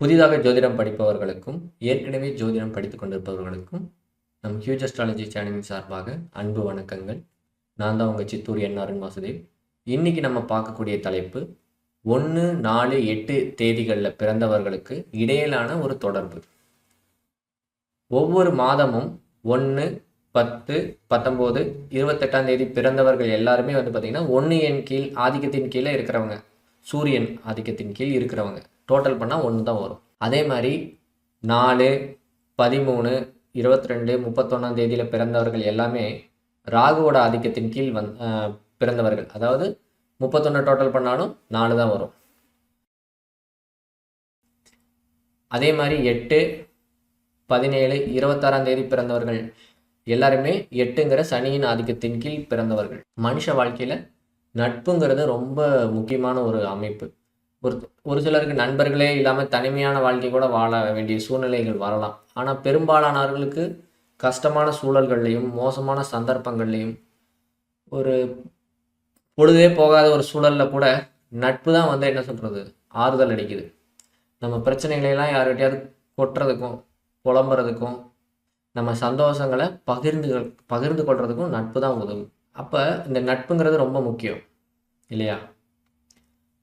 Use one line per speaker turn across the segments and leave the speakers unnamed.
புதிதாக ஜோதிடம் படிப்பவர்களுக்கும் ஏற்கனவே ஜோதிடம் படித்து கொண்டிருப்பவர்களுக்கும் நம் ஹியூஜ் அஸ்ட்ராலஜி சேனலின் சார்பாக அன்பு வணக்கங்கள். நான் தான் உங்கள் சித்தூர் என் அருண் வாசுதேவ். இன்னைக்கு நம்ம பார்க்கக்கூடிய தலைப்பு ஒன்று நாலு எட்டு தேதிகளில் பிறந்தவர்களுக்கு இடையிலான ஒரு தொடர்பு. ஒவ்வொரு மாதமும் ஒன்று பத்து பத்தொம்போது இருபத்தெட்டாம் தேதி பிறந்தவர்கள் எல்லாருமே வந்து பார்த்திங்கன்னா ஒன்று என் கீழ் ஆதிக்கத்தின் கீழே இருக்கிறவங்க. சூரியன் ஆதிக்கத்தின் கீழ் இருக்கிறவங்க. டோட்டல் பண்ணால் ஒன்று தான் வரும். அதே மாதிரி நாலு பதிமூணு இருபத்தி ரெண்டு முப்பத்தொன்னாம் தேதியில் பிறந்தவர்கள் எல்லாமே ராகுவோட ஆதிக்கத்தின் கீழ் வந் பிறந்தவர்கள். அதாவது முப்பத்தொன்று டோட்டல் பண்ணாலும் நாலு தான் வரும். அதே மாதிரி எட்டு பதினேழு இருபத்தாறாம் தேதி பிறந்தவர்கள் எல்லாருமே எட்டுங்கிற சனியின் ஆதிக்கத்தின் கீழ் பிறந்தவர்கள். மனுஷ வாழ்க்கையில் நட்புங்கிறது ரொம்ப முக்கியமான ஒரு அமைப்பு. ஒரு ஒரு சிலருக்கு நண்பர்களே இல்லாமல் தனிமையான வாழ்க்கை கூட வாழ வேண்டிய சூழ்நிலைகள் வரலாம். ஆனால் பெரும்பாலானவர்களுக்கு கஷ்டமான சூழல்கள்லையும் மோசமான சந்தர்ப்பங்கள்லையும் ஒரு பொழுதே போகாத ஒரு சூழலில் கூட நட்பு தான் வந்து என்ன சொல்கிறது ஆறுதல் அடிக்குது நம்ம பிரச்சனைகளையெல்லாம் யார்கிட்டையாவது கொட்டுறதுக்கும் புலம்புறதுக்கும் நம்ம சந்தோஷங்களை பகிர்ந்து பகிர்ந்து கொள்றதுக்கும் நட்பு தான் உதவும். அப்போ இந்த நட்புங்கிறது ரொம்ப முக்கியம் இல்லையா?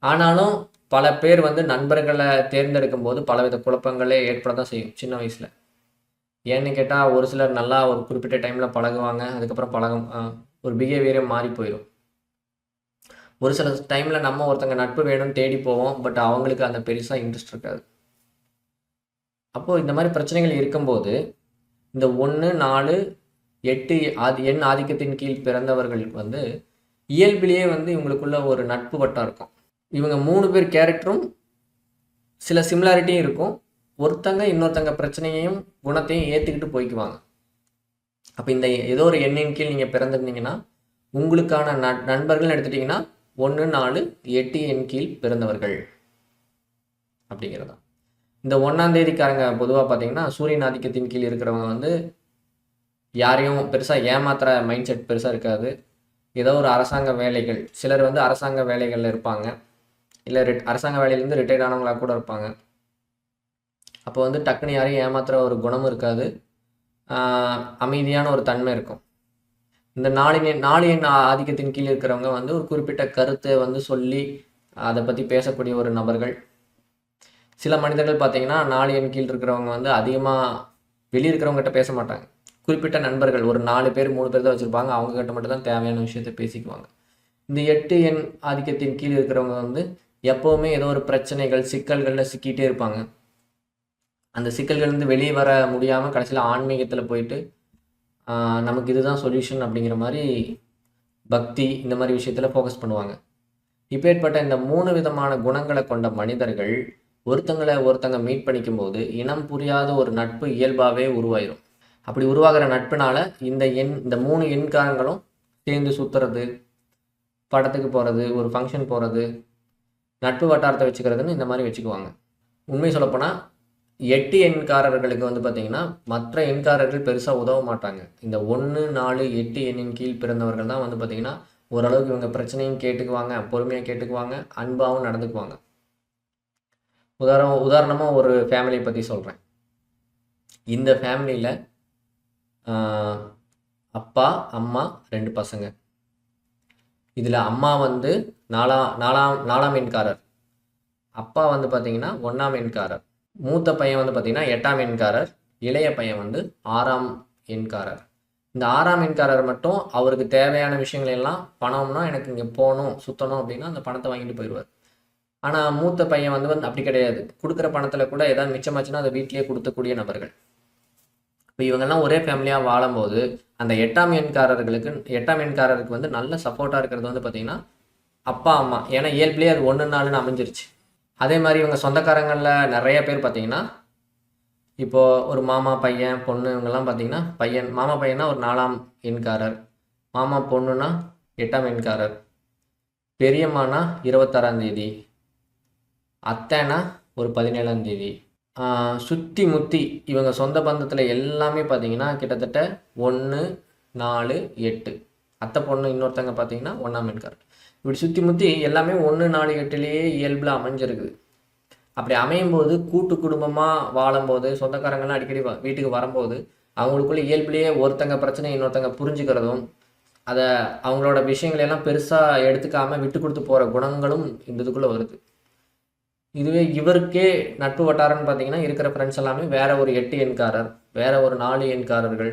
ஆனாலும் பல பேர் வந்து நண்பர்களை தேர்ந்தெடுக்கும் போது பலவித குழப்பங்களே ஏற்பட தான் செய்யும் சின்ன வயசில். ஏன்னு கேட்டால் ஒரு சிலர் நல்லா ஒரு குறிப்பிட்ட டைமில் பழகுவாங்க அதுக்கப்புறம் பழகும் ஒரு பிஹேவியரே மாறி போயிடும் ஒரு சில டைமில் நம்ம ஒருத்தங்க நட்பு வேணும்னு தேடி போவோம் பட் அவங்களுக்கு அந்த பெருசாக இன்ட்ரெஸ்ட் இருக்காது. அப்போது இந்த மாதிரி பிரச்சனைகள் இருக்கும்போது இந்த ஒன்று நாலு எட்டு ஆதி எண் ஆதிக்கத்தின் கீழ் பிறந்தவர்கள் வந்து இயல்பிலேயே வந்து இவங்களுக்குள்ள ஒரு நட்பு வட்டம் இருக்கும். இவங்க மூணு பேர் கேரக்டரும் சில சிமிலாரிட்டியும் இருக்கும். ஒருத்தங்க இன்னொருத்தங்க பிரச்சனையையும் குணத்தையும் ஏற்றுக்கிட்டு போய்க்குவாங்க. அப்போ இந்த ஏதோ ஒரு எண்ணின் கீழ் நீங்கள் பிறந்திருந்தீங்கன்னா உங்களுக்கான ந நண்பர்கள்னு எடுத்துட்டிங்கன்னா ஒன்று நாலு எட்டு எண் கீழ் பிறந்தவர்கள். அப்படிங்கிறதா. இந்த ஒன்றாம் தேதிக்காரங்க பொதுவாக பார்த்தீங்கன்னா சூரியன் ஆதிக்கத்தின் கீழ் இருக்கிறவங்க வந்து யாரையும் பெருசாக ஏமாத்துற மைண்ட் செட் பெருசாக இருக்காது. ஏதோ ஒரு அரசாங்க வேலைகள் சிலர் வந்து அரசாங்க வேலைகளில் இருப்பாங்க. இல்லை ரிட் அரசாங்க வேலையிலேருந்து ரிட்டையர்ட் ஆனவங்களாக கூட இருப்பாங்க. அப்போ வந்து டக்குன்னு யாரையும் ஏமாத்துகிற ஒரு குணமும் இருக்காது. அமைதியான ஒரு தன்மை இருக்கும். இந்த நாளின் நாளின் ஆதிக்கத்தின் கீழ் இருக்கிறவங்க வந்து ஒரு குறிப்பிட்ட கருத்தை வந்து சொல்லி அதை பற்றி பேசக்கூடிய ஒரு நபர்கள். சில மனிதர்கள் பார்த்தீங்கன்னா நாளின் கீழ் இருக்கிறவங்க வந்து அதிகமாக வெளியே இருக்கிறவங்ககிட்ட பேச மாட்டாங்க. குறிப்பிட்ட நண்பர்கள் ஒரு நாலு பேர் மூணு பேர் தான் வச்சுருப்பாங்க. அவங்கக்கிட்ட மட்டும் தான் தேவையான விஷயத்த பேசிக்குவாங்க. இந்த எட்டு எண் ஆதிக்கத்தின் கீழ் இருக்கிறவங்க வந்து எப்போவுமே ஏதோ ஒரு பிரச்சனைகள் சிக்கல்களில் சிக்கிட்டே இருப்பாங்க. அந்த சிக்கல்கள்லேருந்து வெளியே வர முடியாமல் கடைசியில் ஆன்மீகத்தில் போயிட்டு நமக்கு இதுதான் சொல்யூஷன் அப்படிங்கிற மாதிரி பக்தி இந்த மாதிரி விஷயத்தில் ஃபோக்கஸ் பண்ணுவாங்க. இப்பேற்பட்ட இந்த மூணு விதமான குணங்களை கொண்ட மனிதர்கள் ஒருத்தங்களை ஒருத்தங்க மீட் பண்ணிக்கும் போது இனம் புரியாத ஒரு நட்பு இயல்பாகவே உருவாயிரும். அப்படி உருவாகிற நட்பினால் இந்த எண் இந்த மூணு எண்காரங்களும் சேர்ந்து சுற்றுறது படத்துக்கு போகிறது ஒரு ஃபங்க்ஷன் போகிறது நட்பு வட்டாரத்தை வச்சுக்கிறதுன்னு இந்த மாதிரி வச்சுக்குவாங்க. உண்மை சொல்லப்போனால் எட்டு எண்காரர்களுக்கு வந்து பார்த்திங்கன்னா மற்ற எண்காரர்கள் பெருசாக உதவ மாட்டாங்க. இந்த ஒன்று நாலு எட்டு எண்ணின் கீழ் பிறந்தவர்கள் தான் வந்து பார்த்திங்கன்னா ஓரளவுக்கு இவங்க பிரச்சனையும் கேட்டுக்குவாங்க பொறுமையாக கேட்டுக்குவாங்க அன்பாகவும் நடந்துக்குவாங்க. உதாரணம் உதாரணமாக ஒரு ஃபேமிலியை பற்றி சொல்கிறேன் இந்த ஃபேமிலியில் அப்பா அம்மா ரெண்டு பசங்க. இதில் அம்மா வந்து நாலாம் நாலாம் நாலாம் எண்காரர். அப்பா வந்து பார்த்தீங்கன்னா ஒன்றாம் எண்காரர். மூத்த பையன் வந்து பார்த்தீங்கன்னா எட்டாம் எண்காரர். இளைய பையன் வந்து ஆறாம் எண்காரர். இந்த ஆறாம் எண்காரர் மட்டும் அவருக்கு தேவையான விஷயங்கள் எல்லாம் பணம்னா எனக்கு இங்கே போகணும் சுற்றணும் அப்படின்னா அந்த பணத்தை வாங்கிட்டு போயிடுவார். ஆனால் மூத்த பையன் வந்து வந்து அப்படி கிடையாது. கொடுக்குற பணத்தில் கூட ஏதாவது மிச்சமாச்சுன்னா அதை வீட்டிலேயே கொடுத்தக்கூடிய நபர்கள். இப்போ இவங்கெல்லாம் ஒரே ஃபேமிலியாக வாழும்போது அந்த எட்டாம் எண்காரர்களுக்கு எட்டாம் எண்காரருக்கு வந்து நல்ல சப்போர்ட்டாக இருக்கிறது வந்து பார்த்திங்கன்னா அப்பா அம்மா. ஏன்னா இயல்பிலே அது ஒன்று நாள்னு அமைஞ்சிருச்சு. அதே மாதிரி இவங்க சொந்தக்காரங்களில் நிறைய பேர் பார்த்தீங்கன்னா இப்போது ஒரு மாமா பையன் பொண்ணு இவங்கெல்லாம் பார்த்தீங்கன்னா பையன் மாமா பையனா ஒரு நாலாம் எண்காரர். மாமா பொண்ணுனா எட்டாம் எண்காரர். பெரியம்மானா இருபத்தாறாம் தேதி. அத்தைனா ஒரு பதினேழாம் தேதி. சுற்றி முத்தி இவங்க சொந்த பந்தத்தில் எல்லாமே பார்த்தீங்கன்னா கிட்டத்தட்ட ஒன்று நாலு எட்டு. அத்தை பொண்ணு இன்னொருத்தங்க பார்த்தீங்கன்னா ஒன்றாம் எண்காரர். இப்படி சுற்றி முற்றி எல்லாமே ஒன்று நாலு எட்டுலேயே இயல்பில் அமைஞ்சிருக்குது. அப்படி அமையும் போது கூட்டு குடும்பமாக வாழும்போது சொந்தக்காரங்கள்லாம் அடிக்கடி வ- வீட்டுக்கு வரும்போது அவங்களுக்குள்ள இயல்பிலேயே ஒருத்தங்க பிரச்சனை இன்னொருத்தங்க புரிஞ்சுக்கிறதும் அதை அவங்களோட விஷயங்களையெல்லாம் பெருசாக எடுத்துக்காமல் விட்டு கொடுத்து போகிற குணங்களும் இந்த இதுக்குள்ளே வருது. இதுவே இவருக்கே நட்பு வட்டாரம்னு பார்த்தீங்கன்னா இருக்கிற ஃப்ரெண்ட்ஸ் எல்லாமே வேற ஒரு எட்டு எண்காரர் வேற ஒரு நாலு எண்காரர்கள்.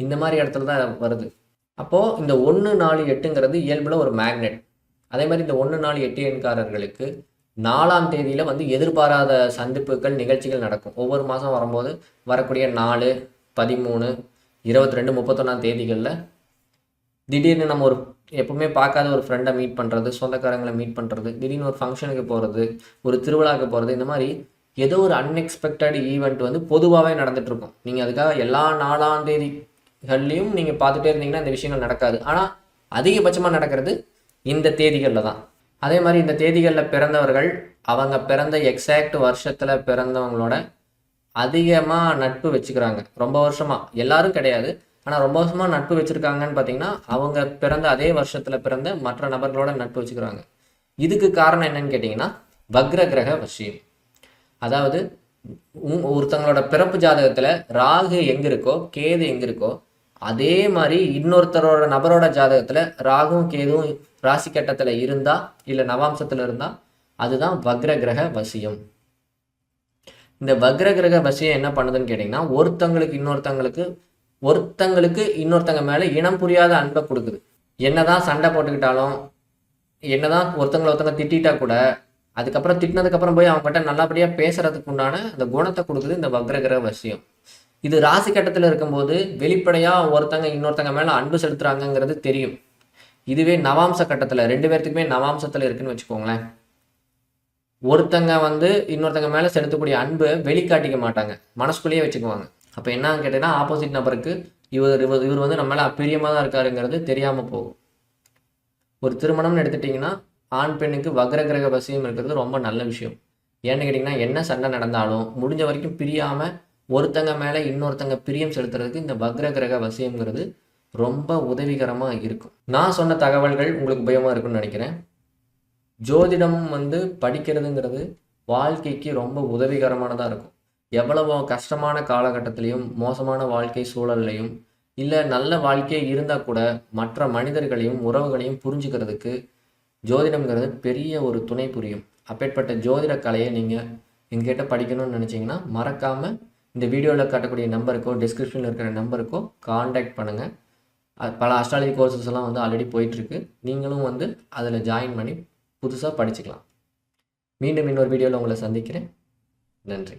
இந்த மாதிரி இடத்துல தான் வருது. அப்போது இந்த ஒன்று நாலு எட்டுங்கிறது இயல்பில் ஒரு மேக்னெட் அதே மாதிரி இந்த ஒன்று நாலு எட்டு எண்காரர்களுக்கு நாலாம் தேதியில் வந்து எதிர்பாராத சந்திப்புகள் நிகழ்ச்சிகள் நடக்கும். ஒவ்வொரு மாதம் வரும்போது வரக்கூடிய நாலு பதிமூணு இருபத்தி ரெண்டு முப்பத்தொன்னாம் தேதிகளில் திடீர்னு நம்ம ஒரு எப்பவுமே பார்க்காத ஒரு ஃப்ரெண்டை மீட் பண்ணுறது சொந்தக்காரங்களை மீட் பண்ணுறது திடீர்னு ஒரு ஃபங்க்ஷனுக்கு போகிறது ஒரு திருவிழாவுக்கு போகிறது இந்த மாதிரி ஏதோ ஒரு அன்எக்ஸ்பெக்டட் ஈவெண்ட் வந்து பொதுவாகவே நடந்துகிட்ருக்கும் இருக்கும் நீங்கள் அதுக்காக எல்லா நாலாம் தேதிகள்லேயும் நீங்கள் பார்த்துட்டே இருந்தீங்கன்னா இந்த விஷயங்கள் நடக்காது. ஆனால் அதிகபட்சமாக நடக்கிறது இந்த தேதிகளில் தான். அதே மாதிரி இந்த தேதிகளில் பிறந்தவர்கள் அவங்க பிறந்த எக்ஸாக்ட் வருஷத்தில் பிறந்தவங்களோட அதிகமாக நட்பு வச்சுக்கிறாங்க. ரொம்ப வருஷமாக எல்லாரும் கிடையாது. ஆனால் ரொம்ப வருஷமாக நட்பு வச்சுருக்காங்கன்னு பார்த்தீங்கன்னா அவங்க பிறந்த அதே வருஷத்தில் பிறந்த மற்ற நபர்களோட நட்பு வச்சுக்கிறாங்க. இதுக்கு காரணம் என்னன்னு கேட்டிங்கன்னா வக்ர கிரக வசியம் அதாவது ஒருத்தங்களோட பிறப்பு ஜாதகத்தில் ராகு எங்கே இருக்கோ கேது எங்கே இருக்கோ அதே மாதிரி இன்னொருத்தரோட நபரோட ஜாதகத்தில் ராகும் கேதுவும் ராசி கட்டத்தில் இருந்தா இல்லை நவாம்சத்தில் இருந்தா அதுதான் வக்ர கிரக வசியம் இந்த வக்ர கிரக வசியம் என்ன பண்ணுதுன்னு கேட்டிங்கன்னா ஒருத்தங்களுக்கு இன்னொருத்தங்களுக்கு ஒருத்தங்களுக்கு இன்னொருத்தங்க மேலே இனம் புரியாத அன்பை கொடுக்குது. என்னதான் சண்டை போட்டுக்கிட்டாலும் என்னதான் ஒருத்தங்களை ஒருத்தங்க திட்டிட்டா கூட அதுக்கப்புறம் திட்டினதுக்கப்புறம் போய் அவங்ககிட்ட நல்லபடியாக பேசுறதுக்கு உண்டான அந்த குணத்தை கொடுக்குது இந்த வக்ர விஷயம் இது ராசி கட்டத்தில் இருக்கும்போது வெளிப்படையாக ஒருத்தங்க இன்னொருத்தங்க மேலே அன்பு செலுத்துறாங்கங்கிறது தெரியும். இதுவே நவாம்ச கட்டத்தில் ரெண்டு பேர்த்துக்குமே நவாம்சத்தில் இருக்குன்னு வச்சுக்கோங்களேன். ஒருத்தங்க வந்து இன்னொருத்தங்க மேலே செலுத்தக்கூடிய அன்பை வெளிக்காட்டிக்க மாட்டாங்க. மனசுக்குள்ளேயே வச்சுக்குவாங்க. அப்போ என்னன்னு கேட்டீங்கன்னா ஆப்போசிட் நபருக்கு இவர் இவர் இவர் வந்து நம்ம மேலே பிரியமாக தான் இருக்காருங்கிறது தெரியாமல் போகும். ஒரு திருமணம்னு எடுத்துட்டிங்கன்னா ஆண் பெண்ணுக்கு வக்ர கிரக வசியம் இருக்கிறது ரொம்ப நல்ல விஷயம். ஏன்னு கேட்டிங்கன்னா என்ன சண்டை நடந்தாலும் முடிஞ்ச வரைக்கும் பிரியாமல் ஒருத்தங்க மேலே இன்னொருத்தங்க பிரியம் செலுத்துறதுக்கு இந்த வக்ர கிரக வசியம்ங்கிறது ரொம்ப உதவிகரமாக இருக்கும். நான் சொன்ன தகவல்கள் உங்களுக்கு உபயோகமாக இருக்கும்னு நினைக்கிறேன். ஜோதிடம் வந்து படிக்கிறதுங்கிறது வாழ்க்கைக்கு ரொம்ப உதவிகரமானதாக இருக்கும். எவ்வளவோ கஷ்டமான காலகட்டத்திலையும் மோசமான வாழ்க்கை சூழல்லையும் இல்லை நல்ல வாழ்க்கையே இருந்தால் கூட மற்ற மனிதர்களையும் உறவுகளையும் புரிஞ்சுக்கிறதுக்கு ஜோதிடம்ங்கிறது பெரிய ஒரு துணை புரியும். அப்பேற்பட்ட ஜோதிட கலையை நீங்கள் எங்கிட்ட படிக்கணும்னு நினச்சிங்கன்னா மறக்காமல் இந்த வீடியோவில் காட்டக்கூடிய நம்பருக்கோ டிஸ்கிரிப்ஷனில் இருக்கிற நம்பருக்கோ காண்டாக்ட் பண்ணுங்கள் பல அஸ்ட்ராலஜி கோர்சஸ் எல்லாம் வந்து ஆல்ரெடி போயிட்டுருக்கு. நீங்களும் வந்து அதில் ஜாயின் பண்ணி புதுசாக படிச்சுக்கலாம். மீண்டும் இன்னொரு வீடியோவில் உங்களை சந்திக்கிறேன். நன்றி.